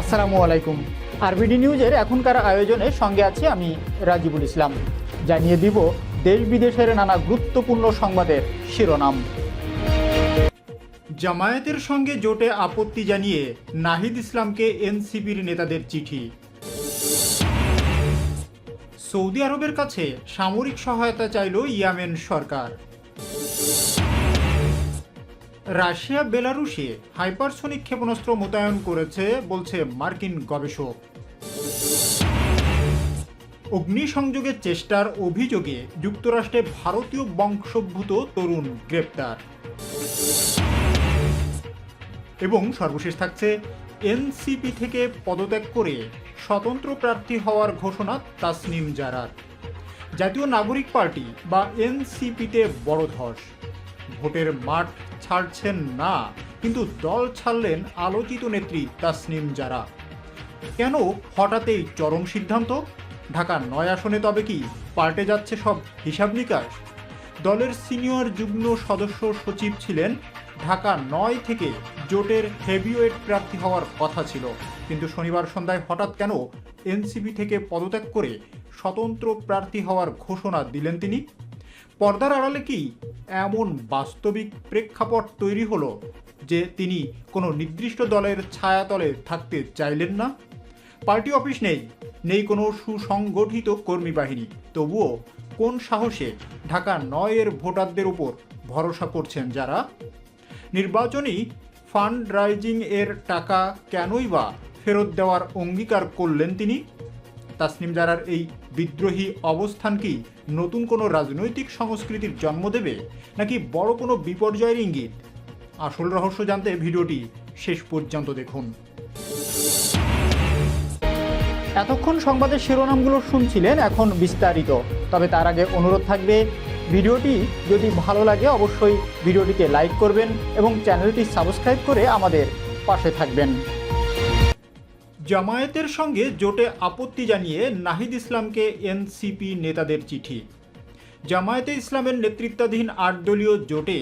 আসসালামু আলাইকুম। আরবিডি নিউজের এখনকার আয়োজনে সঙ্গে আছি আমি রাজিবুল ইসলাম। জানিয়ে দিব, দেশ বিদেশের নানা গুরুত্বপূর্ণ সংবাদের শিরোনাম। জামায়াতের সঙ্গে জোটে আপত্তি জানিয়ে নাহিদ ইসলামকে এনসিপির নেতাদের চিঠি। সৌদি আরবের কাছে সামরিক সহায়তা চাইল ইয়ামেন সরকার। রাশিয়া, বেলারুশে হাইপারসনিক ক্ষেপণাস্ত্র মোতায়েন করেছে, বলছে মার্কিন গবেষক। অগ্নিসংযোগের চেষ্টার অভিযোগে যুক্তরাষ্ট্রে ভারতীয় বংশোদ্ভূত তরুণ গ্রেপ্তার। এবং সর্বশেষ থাকছে, এনসিপি থেকে পদত্যাগ করে স্বতন্ত্র প্রার্থী হওয়ার ঘোষণা তাসনিম জারার। জাতীয় নাগরিক পার্টি বা এনসিপিতে বড় ধস। ভোটের মাঠ ছাড়ছেন না, কিন্তু দল ছাড়লেন আলোচিত নেত্রী তাসনিম জারা। কেন হঠাৎ এই চরম সিদ্ধান্ত? ঢাকা নয় আসনে তবে কি পাল্টে যাচ্ছে সব হিসাব নিকাশ? দলের সিনিয়র যুগ্ম সদস্য সচিব ছিলেন, ঢাকা নয় থেকে জোটের হেভিওয়েট প্রার্থী হওয়ার কথা ছিল। কিন্তু শনিবার সন্ধ্যায় হঠাৎ কেন এনসিপি থেকে পদত্যাগ করে স্বতন্ত্র প্রার্থী হওয়ার ঘোষণা দিলেন তিনি? পর্দার আড়ালে কি এমন বাস্তবিক প্রেক্ষাপট তৈরি হলো যে তিনি কোনো নির্দিষ্ট দলের ছায়াতলে থাকতে চাইলেন না? পার্টি অফিস নেই নেই কোনো সুসংগঠিত কর্মী বাহিনী তবুও কোন সাহসে ঢাকা নয়ের ভোটারদের উপর ভরসা করছেন যারা? নির্বাচনী ফান্ড রাইজিং এর টাকা কেনই বা ফেরত দেওয়ার অঙ্গীকার করলেন তিনি? তাসনিম জারার এই বিদ্রোহী অবস্থান কি নতুন কোনো রাজনৈতিক সংস্কৃতির জন্ম দেবে নাকি বড় কোনো বিপর্যয়ের ইঙ্গিত? আসল রহস্য জানতে ভিডিওটি শেষ পর্যন্ত দেখুন। এতক্ষণ সংবাদের শিরোনামগুলো শুনছিলেন এখন বিস্তারিত। তবে তার আগে অনুরোধ থাকবে, ভিডিওটি যদি ভালো লাগে অবশ্যই ভিডিওটিকে লাইক করবেন এবং চ্যানেলটি সাবস্ক্রাইব করে আমাদের পাশে থাকবেন। জামায়াতের সঙ্গে জোটে আপত্তি জানিয়ে নাহিদ ইসলামকে এনসিপি নেতাদের চিঠি। জামায়াতে ইসলামের নেতৃত্বাধীন আট দলীয় জোটে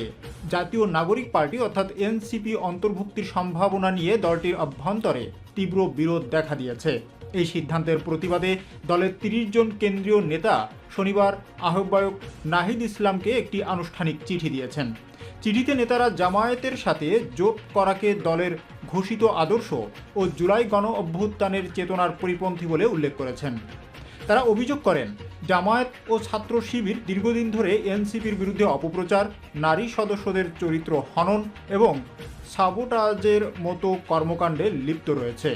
জাতীয় নাগরিক পার্টি অর্থাৎ এনসিপি অন্তর্ভুক্তির সম্ভাবনা নিয়ে দলটির অভ্যন্তরে তীব্র বিরোধ দেখা দিয়েছে। এই সিদ্ধান্তের প্রতিবাদে দলের তিরিশ জন কেন্দ্রীয় নেতা শনিবার আহ্বায়ক নাহিদ ইসলামকে একটি আনুষ্ঠানিক চিঠি দিয়েছেন। চিঠিতে নেতারা জামায়াতের সাথে জোট করাকে দলের ঘোষিত আদর্শ ও জুলাই গণ অভ্যুত্থানের চেতনার পরিপন্থী বলে উল্লেখ করেছেন। তারা অভিযোগ করেন, জামায়াত ও ছাত্র শিবির দীর্ঘদিন ধরে এনসিপির বিরুদ্ধে অপপ্রচার, নারী সদস্যদের চরিত্র হনন এবং সাবোটাজের মতো কর্মকাণ্ডে লিপ্ত রয়েছে।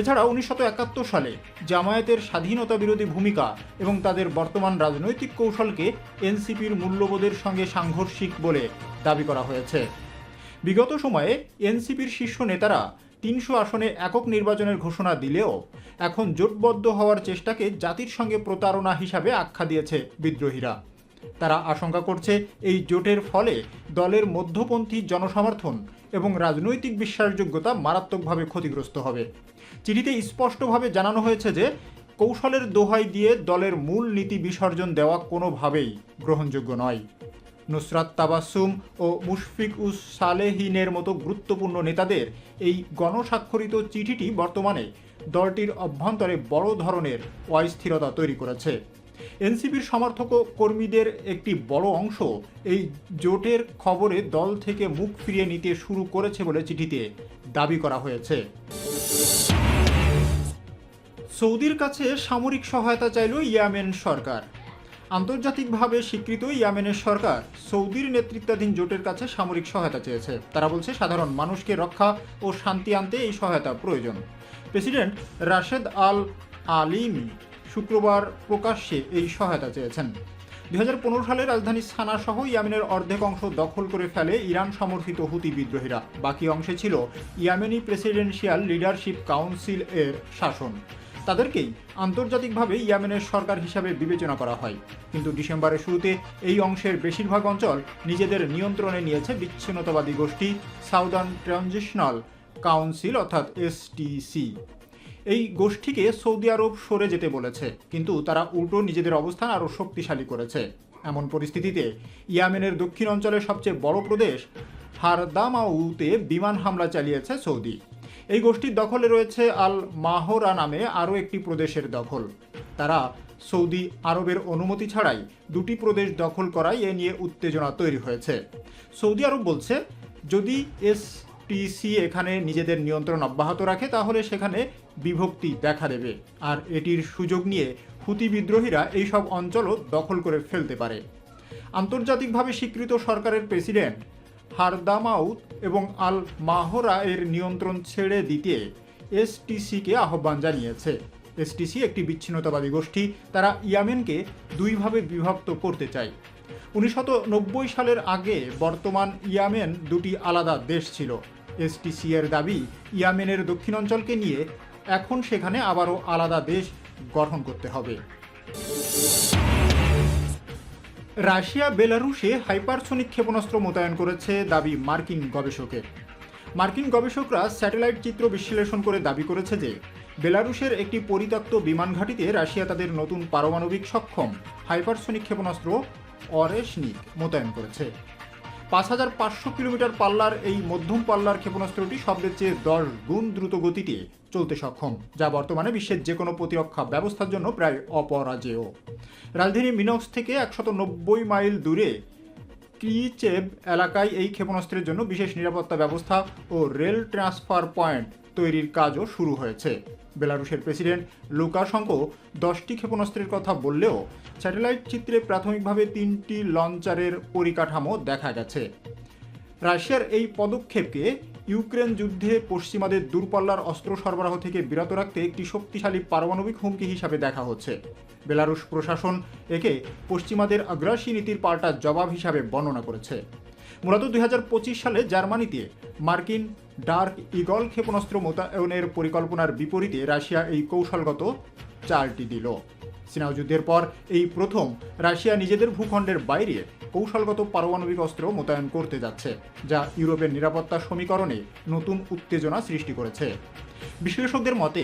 এছাড়া উনিশশো একাত্তর সালে জামায়াতের স্বাধীনতা বিরোধী ভূমিকা এবং তাদের বর্তমান রাজনৈতিক কৌশলকে এনসিপির মূল্যবোধের সঙ্গে সাংঘর্ষিক বলে দাবি করা হয়েছে। বিগত সময়ে এনসিপির শীর্ষ নেতারা তিনশো আসনে একক নির্বাচনের ঘোষণা দিলেও এখন জোটবদ্ধ হওয়ার চেষ্টাকে জাতির সঙ্গে প্রতারণা হিসাবে আখ্যা দিয়েছে বিদ্রোহীরা। তারা আশঙ্কা করছে এই জোটের ফলে দলের মধ্যপন্থী জনসমর্থন এবং রাজনৈতিক বিশ্বাসযোগ্যতা মারাত্মকভাবে ক্ষতিগ্রস্ত হবে। চিঠিতে স্পষ্টভাবে জানানো হয়েছে যে, কৌশলের দোহাই দিয়ে দলের মূল নীতি বিসর্জন দেওয়া কোনোভাবেই গ্রহণযোগ্য নয়। নুসরাত তাবাসুম ও মুশফিক উস সালেহিনের মতো গুরুত্বপূর্ণ নেতাদের এই গণস্বাক্ষরিত চিঠিটি বর্তমানে দলটির অভ্যন্তরে বড় ধরনের অস্থিরতা তৈরি করেছে। এনসিপির সমর্থক কর্মীদের একটি বড় অংশ এই জোটের খবরে দল থেকে মুখ ফিরিয়ে নিতে শুরু করেছে বলে চিঠিতে দাবি করা হয়েছে। সৌদির কাছে সামরিক সহায়তা চাইল ইয়ামেন সরকার। আন্তর্জাতিকভাবে স্বীকৃত ইয়ামেনের সরকার সৌদির নেতৃত্বাধীন জোটের কাছে সামরিক সহায়তা চেয়েছে। তারা বলছে, সাধারণ মানুষকে রক্ষা ও শান্তি আনতে এই সহায়তা প্রয়োজন। প্রেসিডেন্ট রাশেদ আল আলিমি শুক্রবার প্রকাশ্যে এই সহায়তা চেয়েছেন। দু হাজার পনেরো সালে রাজধানী সানা সহ ইয়ামেনের অর্ধেক অংশ দখল করে ফেলে ইরান সমর্থিত হুতি বিদ্রোহীরা। বাকি অংশে ছিল ইয়ামেনি প্রেসিডেন্সিয়াল লিডারশিপ কাউন্সিল এর শাসন। তাদেরকেই আন্তর্জাতিকভাবে ইয়ামেনের সরকার হিসাবে বিবেচনা করা হয়। কিন্তু ডিসেম্বরের শুরুতে এই অংশের বেশিরভাগ অঞ্চল নিজেদের নিয়ন্ত্রণে নিয়েছে বিচ্ছিন্নতাবাদী গোষ্ঠী সাউদার্ন ট্রানজিশনাল কাউন্সিল অর্থাৎ এসটিসি এই গোষ্ঠীকে সৌদি আরব সরে যেতে বলেছে, কিন্তু তারা উল্টো নিজেদের অবস্থান আরও শক্তিশালী করেছে। এমন পরিস্থিতিতে ইয়ামেনের দক্ষিণ অঞ্চলের সবচেয়ে বড় প্রদেশ হারদামাউতে বিমান হামলা চালিয়েছে সৌদি। এই গোষ্ঠীর দখলে রয়েছে আল মাহরা নামে আরও একটি প্রদেশের দখল। তারা সৌদি আরবের অনুমতি ছাড়াই দুটি প্রদেশ দখল করায় এ নিয়ে উত্তেজনা তৈরি হয়েছে। সৌদি আরব বলছে, যদি এসটিসি এখানে নিজেদের নিয়ন্ত্রণ অব্যাহত রাখে, তাহলে সেখানে বিভক্তি দেখা দেবে। আর এটির সুযোগ নিয়ে হুতি বিদ্রোহীরা এইসব অঞ্চলও দখল করে ফেলতে পারে। আন্তর্জাতিকভাবে স্বীকৃত সরকারের প্রেসিডেন্ট হারদামাউত এবং আল মাহরা এর নিয়ন্ত্রণ ছেড়ে দিতে এসটিসিকে আহ্বান জানিয়েছে। এসটিসি একটি বিচ্ছিন্নতাবাদী গোষ্ঠী। তারা ইয়ামেনকে দুইভাবে বিভক্ত করতে চায়। উনিশশো নব্বই সালের আগে বর্তমান ইয়ামেন দুটি আলাদা দেশ ছিল। এসটিসি এর দাবি ইয়ামেনের দক্ষিণাঞ্চলকে নিয়ে। এখন সেখানে আবারও আলাদা দেশ গঠন করতে হবে। রাশিয়া, বেলারুশে হাইপারসোনিক ক্ষেপণাস্ত্র মোতায়েন করেছে দাবি মার্কিন গবেষকের। মার্কিন গবেষকরা স্যাটেলাইট চিত্র বিশ্লেষণ করে দাবি করেছে যে, বেলারুশের একটি পরিত্যক্ত বিমান ঘাঁটিতে রাশিয়া তাদের নতুন পারমাণবিক সক্ষম হাইপারসোনিক ক্ষেপণাস্ত্র অরেশনিক মোতায়েন করেছে। পাঁচ হাজার পাঁচশো কিলোমিটার পাল্লার এই মধ্যম পাল্লার ক্ষেপণাস্ত্রটি শব্দের চেয়ে দশ গুণ দ্রুত গতিতে চলতে সক্ষম, যা বর্তমানে বিশ্বের যে কোনো প্রতিরক্ষা ব্যবস্থার জন্য প্রায় অপরাজেয়। রাজধানী মিনক্স থেকে একশত নব্বই মাইল দূরে ক্রিচেব এলাকায় এই ক্ষেপণাস্ত্রের জন্য বিশেষ নিরাপত্তা ব্যবস্থা ও রেল ট্রান্সফার পয়েন্ট তৈরির কাজও শুরু হয়েছে। বেলারুশের প্রেসিডেন্ট লুকাশঙ্কো দশটি ক্ষেপণাস্ত্রের কথা বললেও স্যাটেলাইট চিত্রে প্রাথমিকভাবে তিনটি লঞ্চারের পরিকাঠামো দেখা গেছে। রাশিয়ার এই পদক্ষেপকে ইউক্রেন যুদ্ধে পশ্চিমাদের দূরপাল্লার অস্ত্র সরবরাহ থেকে বিরত রাখতে একটি শক্তিশালী পারমাণবিক হুমকি হিসাবে দেখা হচ্ছে। বেলারুশ প্রশাসন একে পশ্চিমাদের আগ্রাসী নীতির পাল্টা জবাব হিসাবে বর্ণনা করেছে। মূলত দুই হাজার পঁচিশ সালে জার্মানিতে মার্কিন ডার্ক ইগল ক্ষেপণাস্ত্র মোতায়নের পরিকল্পনার বিপরীতে রাশিয়া এই কৌশলগত চালটি দিল। যুদ্ধের পর এই প্রথম রাশিয়া নিজেদের ভূখণ্ডের বাইরে কৌশলগত পারমাণবিক অস্ত্র মোতায়েন করতে যাচ্ছে, যা ইউরোপের নিরাপত্তা সমীকরণে নতুন উত্তেজনা সৃষ্টি করেছে। বিশ্লেষকদের মতে,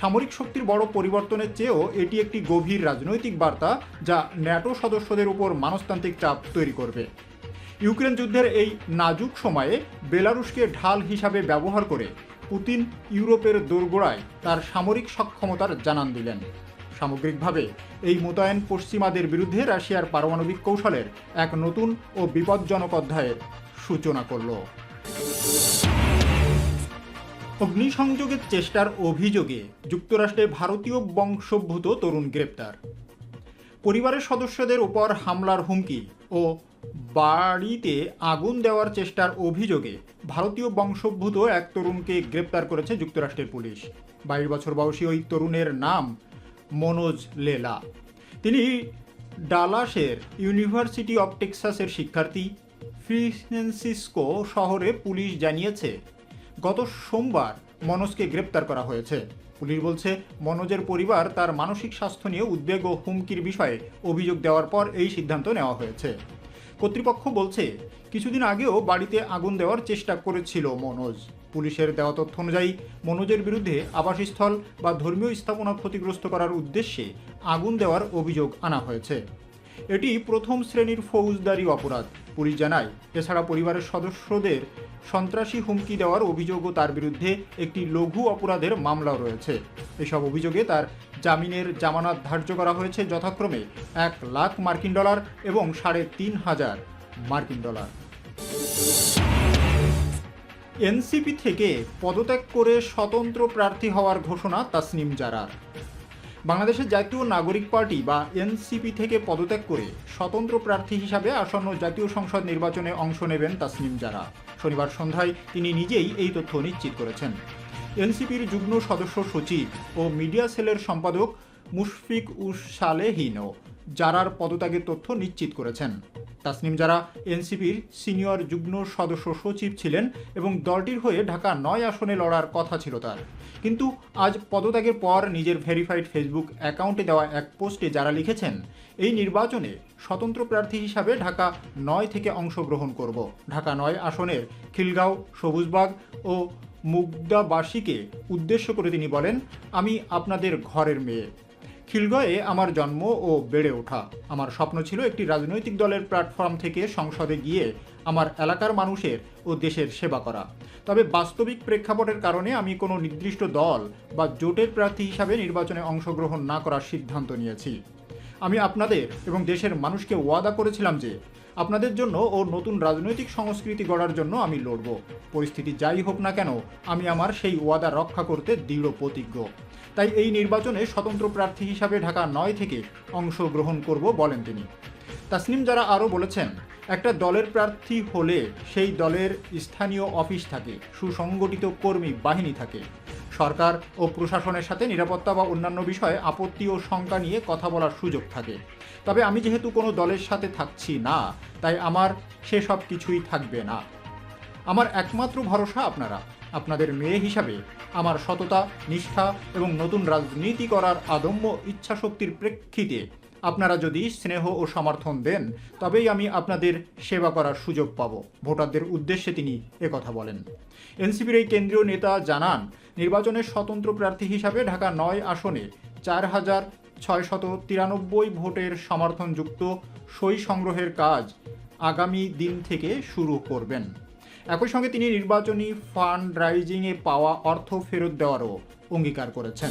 সামরিক শক্তির বড় পরিবর্তনের চেয়েও এটি একটি গভীর রাজনৈতিক বার্তা যা ন্যাটো সদস্যদের উপর মানসতান্ত্রিক চাপ তৈরি করবে। ইউক্রেন যুদ্ধের এই নাজুক সময়ে বেলারুশকে ঢাল হিসাবে ব্যবহার করে পুতিন ইউরোপের দোরগোড়ায় তার সামরিক সক্ষমতার জানান দিলেন। সামগ্রিকভাবে, এই মোতায়েন পশ্চিমাদের বিরুদ্ধে রাশিয়ার পারমাণবিক কৌশলের এক নতুন ও বিপজ্জনক অধ্যায়ের সূচনা করল। অগ্নিসংযোগের চেষ্টার অভিযোগে যুক্তরাষ্ট্রে ভারতীয় বংশোদ্ভূত তরুণ গ্রেপ্তার। পরিবারের সদস্যদের উপর হামলার হুমকি ও বাড়িতে আগুন দেওয়ার চেষ্টার অভিযোগে ভারতীয় বংশোদ্ভূত এক তরুণকে গ্রেপ্তার করেছে যুক্তরাষ্ট্রের পুলিশ। বাইশ বছর বয়সী ওই তরুণের নাম মনোজ লেলা। তিনি ডালাসের ইউনিভার্সিটি অব টেক্সাসের শিক্ষার্থী। ফ্রিসেন্সিসকো শহরে পুলিশ জানিয়েছে, গত সোমবার মনোজকে গ্রেপ্তার করা হয়েছে। পুলিশ বলছে, মনোজের পরিবার তার মানসিক স্বাস্থ্য নিয়ে উদ্বেগ ও হুমকির বিষয়ে অভিযোগ দেওয়ার পর এই সিদ্ধান্ত নেওয়া হয়েছে। কর্তৃপক্ষ বলছে, কিছুদিন আগেও বাড়িতে আগুন দেওয়ার চেষ্টা করেছিল মনোজ। পুলিশের দেওয়া তথ্য অনুযায়ী, মনোজের বিরুদ্ধে আবাসস্থল বা ধর্মীয় স্থাপনা ক্ষতিগ্রস্ত করার উদ্দেশ্যে আগুন দেওয়ার অভিযোগ আনা হয়েছে। এটি প্রথম শ্রেণির ফৌজদারি অপরাধ। পুলিশ জানায়, এছাড়া পরিবারের সদস্যদের সন্ত্রাসী হুমকি দেওয়ার অভিযোগও তার বিরুদ্ধে একটি লঘু অপরাধের মামলাও রয়েছে। এসব অভিযোগে তার জামিনের জামানত ধার্য করা হয়েছে যথাক্রমে এক লাখ মার্কিন ডলার এবং সাড়ে তিন হাজার মার্কিন ডলার। এনসিপি থেকে পদত্যাগ করে স্বতন্ত্র প্রার্থী হওয়ার ঘোষণা তাসনিম জারার। বাংলাদেশের জাতীয় নাগরিক পার্টি বা এনসিপি থেকে পদত্যাগ করে স্বতন্ত্র প্রার্থী হিসাবে আসন্ন জাতীয় সংসদ নির্বাচনে অংশ নেবেন তাসনিম জারা শনিবার সন্ধ্যায় তিনি নিজেই এই তথ্য নিশ্চিত করেছেন। এনসিপির যুগ্ম সদস্য সচিব ও মিডিয়া সেলের সম্পাদক মুশফিক উস সালেহিনও পদত্যাগের তথ্য নিশ্চিত করেছেন। তাসনিম যারা এনসিপির সিনিয়র যুগ্ম সদস্য সচিব ছিলেন এবং দলটির হয়ে ঢাকা নয় আসনে লড়ার কথা ছিল তার। কিন্তু আজ পদত্যাগের পর নিজের ভেরিফাইড ফেসবুক অ্যাকাউন্টে দেওয়া এক পোস্টে যারা লিখেছেন, এই নির্বাচনে স্বতন্ত্র প্রার্থী হিসাবে ঢাকা নয় থেকে অংশগ্রহণ করব। ঢাকা নয় আসনের খিলগাঁও, সবুজবাগ ও মুগদাবাসীকে উদ্দেশ্য করে তিনি বলেন, আমি আপনাদের ঘরের মেয়ে। খিলগয়ে আমার জন্ম ও বেড়ে ওঠা। আমার স্বপ্ন ছিল একটি রাজনৈতিক দলের প্ল্যাটফর্ম থেকে সংসদে গিয়ে আমার এলাকার মানুষের ও দেশের সেবা করা। তবে বাস্তবিক প্রেক্ষাপটের কারণে আমি কোনো নির্দিষ্ট দল বা জোটের প্রার্থী হিসাবে নির্বাচনে অংশগ্রহণ না করার সিদ্ধান্ত নিয়েছি। আমি আপনাদের এবং দেশের মানুষকে ওয়াদা করেছিলাম যে আপনাদের জন্য ও নতুন রাজনৈতিক সংস্কৃতি গড়ার জন্য আমি লড়ব। পরিস্থিতি যাই হোক না কেন, আমি আমার সেই ওয়াদা রক্ষা করতে দৃঢ় প্রতিজ্ঞ। তাই এই নির্বাচনে স্বতন্ত্র প্রার্থী হিসাবে ঢাকা নয় থেকে অংশগ্রহণ করব বলেন তিনি। তাসনিম যারা আরও বলেছেন একটা দলের প্রার্থী হলে সেই দলের স্থানীয় অফিস থাকে, সুসংগঠিত কর্মী বাহিনী থাকে। সরকার ও প্রশাসনের সাথে নিরাপত্তা বা অন্যান্য বিষয়ে আপত্তি ও শঙ্কা নিয়ে কথা বলার সুযোগ থাকে। তবে আমি যেহেতু কোনো দলের সাথে থাকছি না, তাই আমার সেসব কিছুই থাকবে না। আমার একমাত্র ভরসা আপনারা, আপনাদের মেয়ে হিসাবে। আমার সততা, নিষ্ঠা এবং নতুন রাজনীতি করার আদম্য ইচ্ছাশক্তির প্রেক্ষিতে আপনারা যদি স্নেহ ও সমর্থন দেন, তবেই আমি আপনাদের সেবা করার সুযোগ পাব। ভোটারদের উদ্দেশ্যে তিনি একথা বলেন। এনসিপির এই কেন্দ্রীয় নেতা জানান, নির্বাচনের স্বতন্ত্র প্রার্থী হিসাবে ঢাকা নয় আসনে চার হাজার ছয়শত তিরানব্বই ভোটের সমর্থনযুক্ত সই সংগ্রহের কাজ আগামী দিন থেকে শুরু করবেন। একই সঙ্গে তিনি নির্বাচনী ফান্ড রাইজিংয়ে পাওয়া অর্থ ফেরত দেওয়ারও অঙ্গীকার করেছেন।